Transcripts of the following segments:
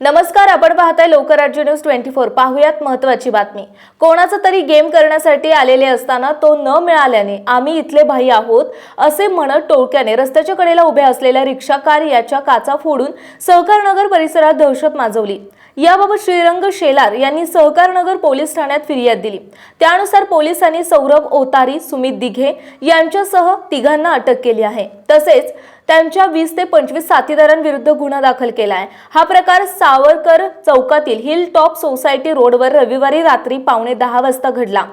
नमस्कार आपण पाहताय लोकराज्य न्यूज ट्वेंटी फोर. पाहूयात महत्वाची बातमी. कोणाचा तरी गेम करण्यासाठी आलेले असताना तो न मिळाल्याने आम्ही इथले भाई आहोत असे म्हणत टोळक्याने रस्त्याच्या कडेला उभ्या असलेल्या रिक्षा कार याच्या काचा फोडून सहकारनगर परिसरात दहशत माजवली. याबाबत श्रीरंग शेलार यांनी सहकारनगर पोलीस ठाण्यात फिर्याद दिली. त्यानुसार पोलिसांनी सौरभ ओतारी सुमित दिघे यांच्यासह तिघांना अटक केली आहे. तसेच त्यांच्या वीस ते पंचवीस साथीदारांविरुद्ध गुन्हा दाखल केला आहे हा प्रकार सावरकर चौकातील हिल टॉप सोसायटी रोडवर रविवारी रात्री पावणे दहा वाजता घडला.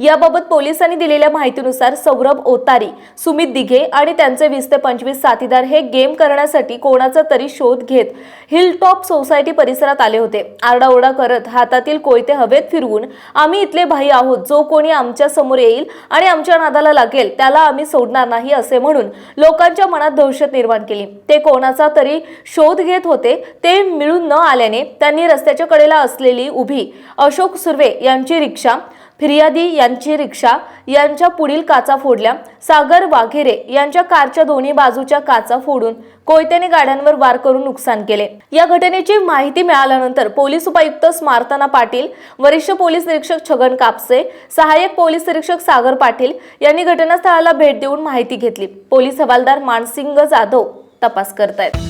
याबाबत पोलिसांनी दिलेल्या माहितीनुसार सौरभ ओतारी सुमित दिघे आणि त्यांचे वीस ते पंचवीस साथीदार हे गेम करण्यासाठी कोणाचा तरी शोध घेत हिल टॉप सोसायटी परिसरात आले होते. आरडाओरडा करत हातातील कोयते हवेत फिरवून आम्ही इथले भाई आहोत. जो कोणी आमच्यासमोर येईल आणि आमच्या नादाला लागेल त्याला आम्ही सोडणार नाही असे म्हणून लोकांच्या मनात दहशत निर्माण केली. ते कोणाचा तरी शोध घेत होते ते मिळून न आल्याने त्यांनी रस्त्याच्या कडेला असलेली उभी अशोक सुर्वे यांची रिक्षा फिर्यादी यांची रिक्षा यांच्या पुढील काचा फोडल्या. सागर वाघेरे यांच्या कारच्या दोन्ही बाजूच्या काचा फोडून कोयत्याने गाड्यांवर वार करून नुकसान केले. या घटनेची माहिती मिळाल्यानंतर पोलीस उपायुक्त स्मार्तना पाटील वरिष्ठ पोलीस निरीक्षक छगन कापसे सहाय्यक पोलीस निरीक्षक सागर पाटील यांनी घटनास्थळाला भेट देऊन माहिती घेतली. पोलीस हवालदार मानसिंग जाधव तपास करतायत.